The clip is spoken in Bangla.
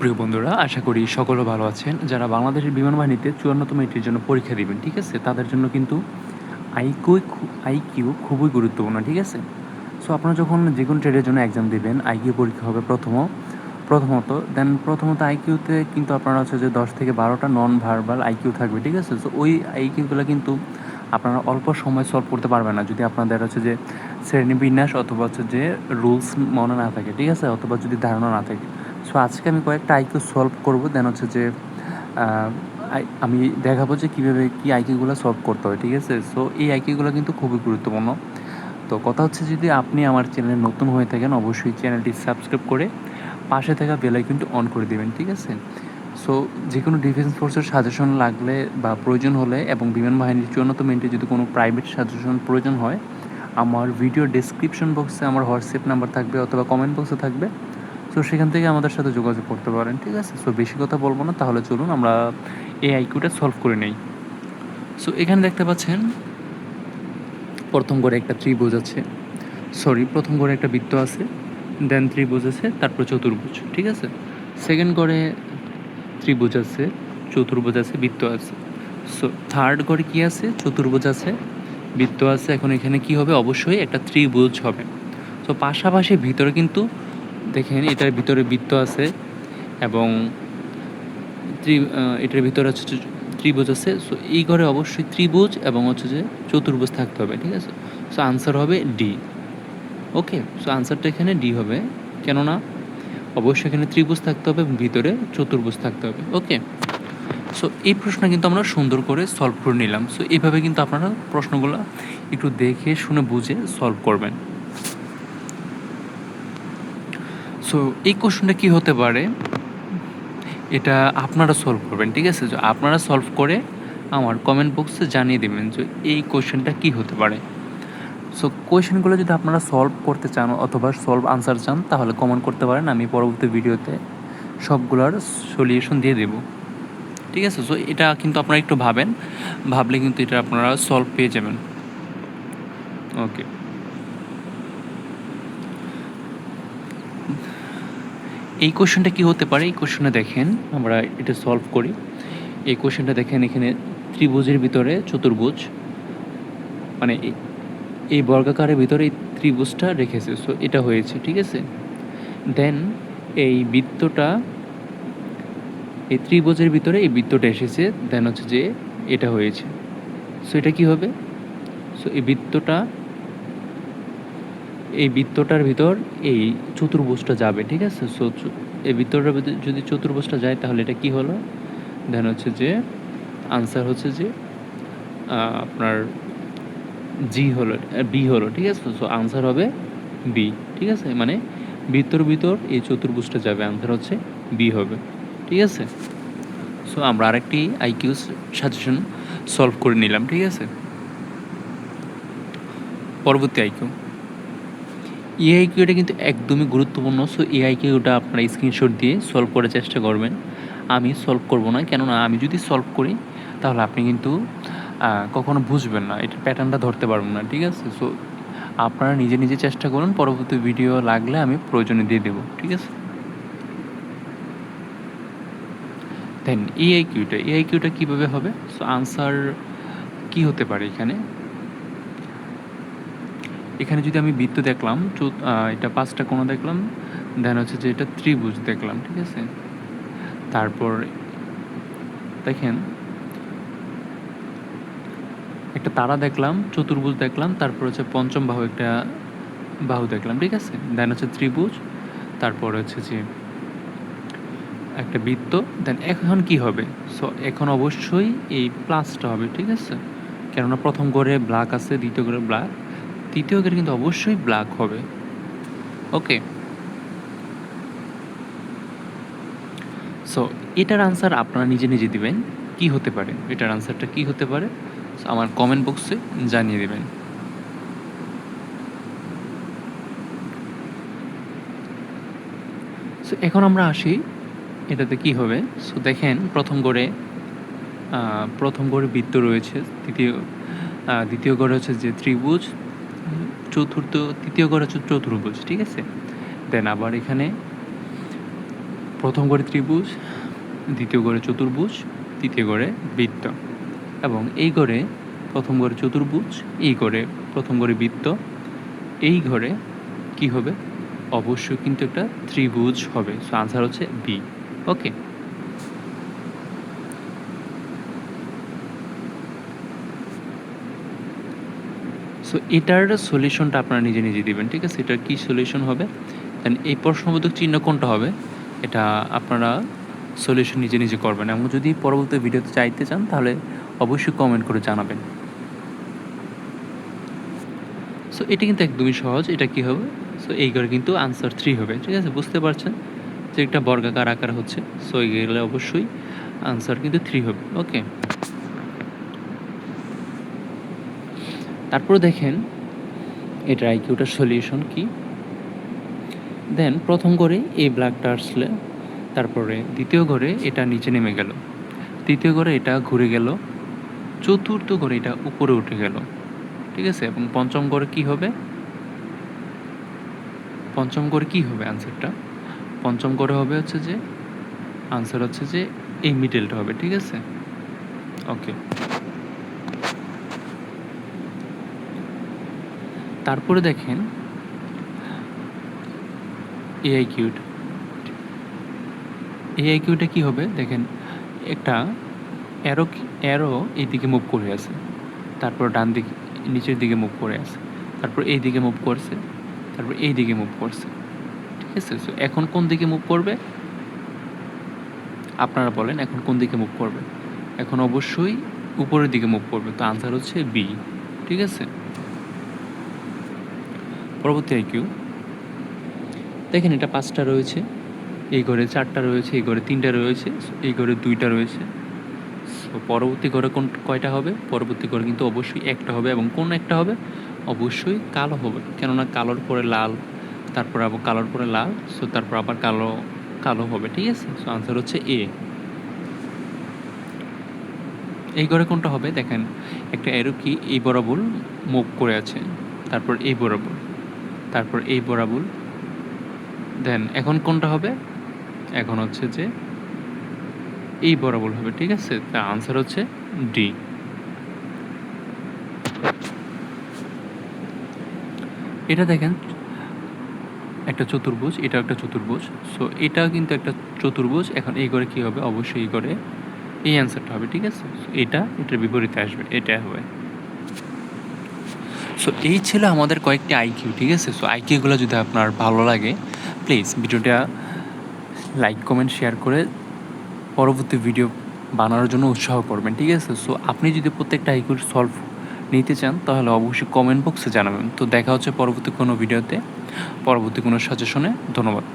প্রিয় বন্ধুরা, আশা করি সকলে ভালো আছেন। যারা বাংলাদেশের বিমান বাহিনীতে চুয়ান্নতম এটির জন্য পরীক্ষা দিবেন, ঠিক আছে? তাদের জন্য কিন্তু আইকিউ আইকিউ খুবই গুরুত্বপূর্ণ, ঠিক আছে? সো আপনারা যখন যে কোনো ট্রেডের জন্য এক্সাম দেবেন আইকিউ পরীক্ষা হবে প্রথম প্রথমত দেন প্রথমত আইকিউতে কিন্তু আপনারা হচ্ছে যে দশ থেকে বারোটা নন ভার্বাল আইকিউ থাকবে, ঠিক আছে? সো ওই আইকিউগুলো কিন্তু আপনারা অল্প সময় সলভ করতে পারবেন না। যদি আপনাদের হচ্ছে যে শ্রেণীবিন্যাস অথবা হচ্ছে যে রুলস মনে না থাকে, ঠিক আছে? অথবা যদি ধারণা না থাকে। সো আজকে আমি কয়েকটা আইকিউ সলভ করব। দেন হচ্ছে যে আমি দেখাবো যে কীভাবে কী আইকিউগুলো সলভ করতে হয়, ঠিক আছে? সো এই আইকিউগুলো কিন্তু খুবই গুরুত্বপূর্ণ। তো কথা হচ্ছে যদি আপনি আমার চ্যানেলে নতুন হয়ে থাকেন, অবশ্যই চ্যানেলটি সাবস্ক্রাইব করে পাশে থাকা বেল আইকনটি অন করে দেবেন, ঠিক আছে? সো যে কোনো ডিফেন্স ফোর্সের সাজেশন লাগলে বা প্রয়োজন হলে এবং বিমান বাহিনীর চূড়ান্ত মিনিটে যদি কোনো প্রাইভেট সাজেশন প্রয়োজন হয়, আমার ভিডিও ডেসক্রিপশন বক্সে আমার হোয়াটসঅ্যাপ নাম্বার থাকবে অথবা কমেন্ট বক্সে থাকবে। সো সেখান থেকে আমাদের সাথে যোগাযোগ করতে পারেন, ঠিক আছে? সো বেশি কথা বলব না, তাহলে চলুন আমরা এই আইকিউটা সলভ করে নেই। সো এখানে দেখতে পাচ্ছেন, প্রথম করে একটা ত্রিভুজ আছে। সরি প্রথম করে একটা বৃত্ত আছে দেন ত্রিভুজ আছে, তারপর চতুর্ভুজ, ঠিক আছে? সেকেন্ড করে ত্রিভুজ আছে, চতুর্ভুজ আছে, বৃত্ত আছে। সো থার্ড করে কি আছে? চতুর্ভুজ আছে, বৃত্ত আছে। এখন এখানে কি হবে? অবশ্যই একটা ত্রিভুজ হবে। তো পাশাপাশি ভিতরে কিন্তু দেখেন এটার ভিতরে বৃত্ত আছে এবং ত্রি এটার ভিতরে হচ্ছে ত্রিভুজ আছে। সো এই ঘরে অবশ্যই ত্রিভুজ এবং হচ্ছে যে চতুর্ভুজ থাকতে হবে, ঠিক আছে? সো আনসার হবে ডি ওকে সো আনসারটা এখানে ডি হবে। কেননা অবশ্যই এখানে ত্রিভুজ থাকতে হবে ভিতরে চতুর্ভুজ থাকতে হবে। ওকে সো এই প্রশ্ন কিন্তু আমরা সুন্দর করে সলভ করে নিলাম। সো এইভাবে কিন্তু আপনারা প্রশ্নগুলো একটু দেখে শুনে বুঝে সলভ করবেন। সো এই কোশ্চেনটা কী হতে পারে? এটা আপনারা সলভ করবেন, ঠিক আছে? আপনারা সলভ করে আমার কমেন্ট বক্সে জানিয়ে দেবেন যে এই কোশ্চেনটা কী হতে পারে। সো কোয়েশনগুলো যদি আপনারা সলভ করতে চান অথবা সলভ আনসার চান, তাহলে কমেন্ট করতে পারেন, আমি পরবর্তী ভিডিওতে সবগুলোর সলিউশন দিয়ে দেব। ঠিক আছে? সো এটা কিন্তু আপনারা একটু ভাবেন, ভাবলে কিন্তু এটা আপনারা সলভ পেয়ে যাবেন। ওকে এই কোশ্চেনটা কি হতে পারে? এই কোশ্চেনটা দেখেন, আমরা এটা সলভ করি। এই কোশ্চেনটা দেখেন, এখানে ত্রিভুজের ভিতরে চতুর্ভুজ মানে এই- এই বর্গাকারের ভিতরে এই ত্রিভুজটা রেখেছে। সো এটা হয়েছে, ঠিক আছে? দেন এই বৃত্তটা, এই ত্রিভুজের ভিতরে এই বৃত্তটা এসেছে দেন হচ্ছে যে এটা হয়েছে। সো এটা কি হবে? সো এই বৃত্তটা এই বৃত্তটার ভিতর এই চতুর্ভুজটা যাবে, ঠিক আছে? সো এই বৃত্তটার ভিতর যদি চতুর্ভুজটা যায়, তাহলে এটা কি হলো? দেন হচ্ছে যে আনসার হচ্ছে যে আপনার জি হলো বি হলো, ঠিক আছে? সো আনসার হবে বি ঠিক আছে? মানে ভিতর ভিতর এই চতুর্ভুজটা যাবে আনসার হচ্ছে বি হবে, ঠিক আছে? সো আমরা আরেকটি আইকিউ সাজেশন সলভ করে নিলাম, ঠিক আছে? পরবর্তী আইকিউ এআই কিউটা কিন্তু একদমই গুরুত্বপূর্ণ সো এআই কিউটা আপনারা স্ক্রিনশট দিয়ে সলভ করার চেষ্টা করবেন। আমি সলভ করব না, কেননা আমি যদি সলভ করি, তাহলে আপনি কিন্তু কখনো বুঝবেন না। এটা প্যাটার্নটা ধরতে পারবেন না, ঠিক আছে? সো আপনারা নিজে নিজে চেষ্টা করুন, পরবর্তী ভিডিও লাগলে আমি প্রয়োজনে দিয়ে দেবো, ঠিক আছে? দেন এআই কিউটা এআই কিউটা কীভাবে হবে? সো আনসার কি হতে পারে এখানে? এখানে যদি আমি বৃত্ত দেখলাম এটা পাঁচটা কোনো দেখলাম দেন হচ্ছে যে এটা ত্রিভুজ দেখলাম, ঠিক আছে? তারপর দেখেন, একটা তারা দেখলাম, চতুর্ভুজ দেখলাম, তারপর হচ্ছে পঞ্চম বাহু একটা বাহু দেখলাম, ঠিক আছে? দেন হচ্ছে ত্রিভুজ, তারপর হচ্ছে যে একটা বৃত্ত দেন এখন কি হবে? সো এখন অবশ্যই এই প্লাসটা হবে, ঠিক আছে? কেননা প্রথম ঘরে ব্ল্যাক আছে, দ্বিতীয় ঘরে ব্ল্যাক তৃতীয় ঘরে কিন্তু অবশ্যই ব্ল্যাক হবে। ওকে সো এটার আনসার আপনারা নিজে নিজে দিবেন, কি হতে পারে? এটার আনসারটা কি হতে পারে? আমার কমেন্ট বক্সে জানিয়ে দেবেন। সো এখন আমরা আসি, এটাতে কি হবে? সো দেখেন, প্রথম গড়ে প্রথম গড়ে বৃত্ত রয়েছে তৃতীয় দ্বিতীয় গড়ে হচ্ছে যে ত্রিভুজ চতুর্থ, তৃতীয় গড় হচ্ছে চতুর্ভুজ, ঠিক আছে? দেন আবার এখানে প্রথম ঘরে ত্রিভুজ, দ্বিতীয় ঘরে চতুর্ভুজ, তৃতীয় ঘরে বৃত্ত। এবং এই ঘরে প্রথম ঘরে চতুর্ভুজ, এই ঘরে প্রথম ঘরে বৃত্ত, এই ঘরে কি হবে? অবশ্যই কিন্তু একটা ত্রিভুজ হবে। সো আনসার হচ্ছে বি ওকে সো এটার সলিউশনটা আপনারা নিজে নিজে দিবেন, ঠিক আছে? এটার কী সলিউশন হবে? দেন এই প্রশ্নবোধক চিহ্ন কোনটা হবে? এটা আপনারা সলিউশন নিজে নিজে করবেন। এবং যদি পরবর্তী ভিডিওতে চাইতে চান, তাহলে অবশ্যই কমেন্ট করে জানাবেন। সো এটা কিন্তু একদমই সহজ। এটা কি হবে? সো এই ঘরে কিন্তু আনসার থ্রি হবে, ঠিক আছে? বুঝতে পারছেন? যে একটা বর্গাকার আকার হচ্ছে। সো এই গেলে অবশ্যই আনসার কিন্তু থ্রি হবে ওকে তারপর দেখেন, এটার আইকিউটার সলিউশন কি? দেন প্রথম ঘরে এই ব্ল্যাকটা আসলে তারপরে দ্বিতীয় ঘরে এটা নিচে নেমে গেল। তৃতীয় ঘরে এটা ঘুরে গেল। চতুর্থ ঘরে এটা উপরে উঠে গেল। ঠিক আছে? এবং পঞ্চম ঘরে কি হবে? পঞ্চম ঘরে কি হবে আনসারটা পঞ্চম ঘরে হবে হচ্ছে যে আনসার হচ্ছে যে এই মিডলটা হবে। ঠিক আছে? ওকে তারপরে দেখেন এআই কিউট এআই কিউটা কি হবে? দেখেন, একটা অ্যারো অ্যারো এই দিকে মুভ করে আছে, তারপর ডান দিকে, নিচের দিকে মুভ করে আছে, তারপর এই দিকে মুভ করছে, তারপর এই দিকে মুভ করছে, ঠিক আছে? সো এখন কোন দিকে মুভ করবে? আপনারা বলেন এখন কোন দিকে মুভ করবে? এখন অবশ্যই উপরের দিকে মুভ করবে, তো আনসার হচ্ছে বি ঠিক আছে? পরবর্তী আইকিউ দেখেন এটা পাঁচটা রয়েছে। এই ঘরে চারটা রয়েছে, এই ঘরে তিনটা রয়েছে, এই ঘরে দুইটা রয়েছে। সো পরবর্তী ঘরে কোন, কয়টা হবে? পরবর্তী ঘরে কিন্তু অবশ্যই একটা হবে এবং কোন একটা হবে? অবশ্যই কালো হবে। কেননা কালোর পরে লাল, তারপর আবার কালোর পরে লাল সো তারপর আবার কালো কালো হবে, ঠিক আছে? সো আনসার হচ্ছে এ এই ঘরে কোনটা হবে? দেখেন, একটা এরো কি এই বরাবর মুভ করে আছে, তারপর এই বরাবর। তারপর এই বরাবর। দেন এখন কোনটা হবে? এখন হচ্ছে যে এই বরাবর হবে, ঠিক আছে? তা আনসার হচ্ছে ডি এটা দেখেন, একটা চতুর্ভুজ এটা একটা চতুর্ভুজ। সো এটা কিন্তু একটা চতুর্ভুজ। এখন এই করে কি হবে? অবশ্যই এই করে এই অ্যান্সারটা হবে, ঠিক আছে? এটা, এটার বিপরীতে আসবে এটা হবে। সো এই ছিল আমাদের কয়েকটি আইকিউ ঠিক আছে? সো আইকিউগুলো যদি আপনার ভালো লাগে প্লিজ ভিডিওটা লাইক কমেন্ট শেয়ার করে পরবর্তী ভিডিও বানানোর জন্য উৎসাহ করবেন, ঠিক আছে? সো আপনি যদি প্রত্যেকটা আইকিউ সলভ নিতে চান, তাহলে অবশ্যই কমেন্ট বক্সে জানাবেন। তো দেখা হচ্ছে পরবর্তী কোনো ভিডিওতে পরবর্তী কোনো সাজেশনে ধন্যবাদ।